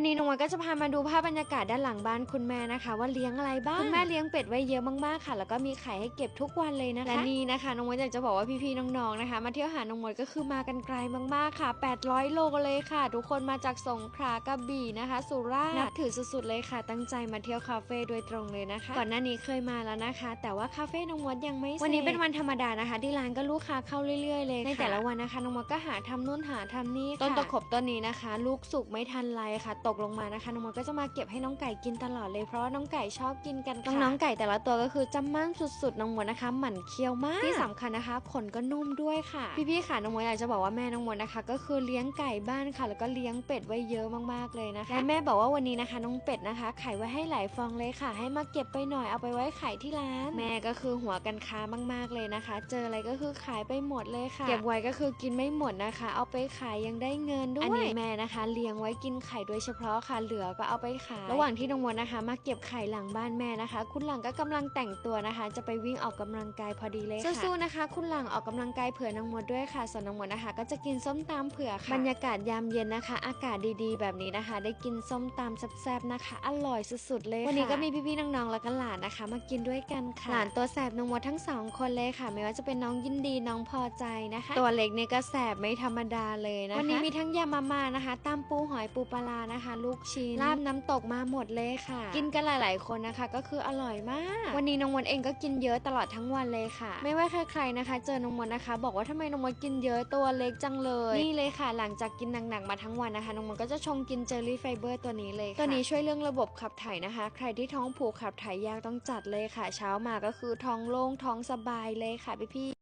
วันนี้น้องมดก็จะพามาดูภาพบรรยากาศด้านหลังบ้านคุณแม่นะคะ ว่าเลี้ยงอะไรบ้างคุณแม่เลี้ยงเป็ดไว้เยอะมากๆค่ะ แล้วก็มีไข่ให้เก็บทุกวันเลยนะคะและนี่นะคะน้องมดอยากจะบอกว่าพี่ๆน้องๆนะคะ มาเที่ยวหาน้องมดก็คือมากันไกลมากๆค่ะ 800 โลเลยค่ะ ทุกคนมาจากสงขลากระบี่นะคะ สุราษฎร์นับถือสุดๆเลยค่ะ ตั้งใจมาเที่ยวคาเฟ่โดยตรงเลยนะคะ ก่อนหน้านี้เคยมาแล้วนะคะ แต่ว่าคาเฟ่น้องมดยังไม่เสร็จวันนี้เป็นวันธรรมดานะคะ ที่ร้านก็ลูกค้าเข้าเรื่อย ๆ เลยในแต่ละวันนะคะน้องมดก็หาทำนู่นหาทำนี่ค่ะต้นตะขบต้นนี้นะคะ ลูกสุกไม่ทันไรค่ะตกลงมานะคะน้องมดก็จะมาเก็บให้น้องไก่กินตลอดเลยเพราะว่าน้องไก่ชอบกินกันค่ะน้องๆไก่แต่ละตัวก็คือจำมั่นสุดๆน้องมดนะคะ หมั่นเคี้ยวมากที่สำคัญนะคะขนก็นุ่มด้วยค่ะ พี่ๆค่ะน้องมดอยากจะบอกว่าแม่น้องมดนะคะ ก็คือเลี้ยงไก่บ้านค่ะ แล้วก็เลี้ยงเป็ดไว้เยอะมากๆเลยนะคะและแม่บอกว่าวันนี้นะคะ น้องเป็ดนะคะไข่ไว้ให้หลายฟองเลยค่ะ ให้มาเก็บไปหน่อยเอาไปไว้ไข่ที่ร้าน แม่ก็คือหัวกันค้ามากๆเลยนะคะ เจออะไรก็คือขายไปหมดเลยค่ะ เก็บไว้ก็คือกินไม่หมดนะคะ เอาไปขายยังได้เงินด้วยอันนี้แม่นะคะ เลี้ยงไว้กินไข่โดยเฉพาะค่ะเหลือก็เอาไปขาย ระหว่างที่น้องมดนะคะ มาเก็บไข่หลังบ้านแม่นะคะ คุณหลังก็กำลังแต่งตัวนะคะ จะไปวิ่งออกกำลังกายพอดีเลยค่ะสู้ๆนะคะ คุณหลังออกกำลังกายเผื่อน้องมดด้วยค่ะ ส่วนน้องมดนะคะ ก็จะกินส้มตำเผื่อค่ะบรรยากาศยามเย็นนะคะ อากาศดีๆ แบบนี้นะคะ ได้กินส้มตำแซ่บๆนะคะ อร่อยสุดๆเลยค่ะวันนี้ก็มีพี่ๆน้องๆแล้วก็หลานนะคะ มากินด้วยกันค่ะหลานตัวแสบน้องมดทั้งสองคนเลยค่ะ ไม่ว่าจะเป็นน้องยินดีน้องพอใจนะคะ ตัวเล็กเนี่ยก็แสบไม่ธรรมดาเลยนะคะวันนี้มีทั้งยำมาม่านะคะตำปูหอยปูปลาร้านะคะลูกชิ้นลาบน้ำตกมาหมดเลยค่ะ กินกันหลาย ๆ คนนะคะ ก็คืออร่อยมาก วันนี้น้องมดเองก็กินเยอะตลอดทั้งวันเลยค่ะ ไม่ว่าใครๆนะคะ เจอน้องมดนะคะ บอกว่าทำไมน้องมดกินเยอะตัวเล็กจังเลยนี่เลยค่ะ หลังจากกินหนักๆมาทั้งวันนะคะน้องมดก็จะชงกินเจลลี่ไฟเบอร์ตัวนี้เลยตัวนี้ช่วยเรื่องระบบขับถ่ายนะคะ ใครที่ท้องผูกขับถ่ายยากต้องจัดเลยค่ะ เช้ามาก็คือท้องโล่งท้องสบายเลยค่ะพี่ๆ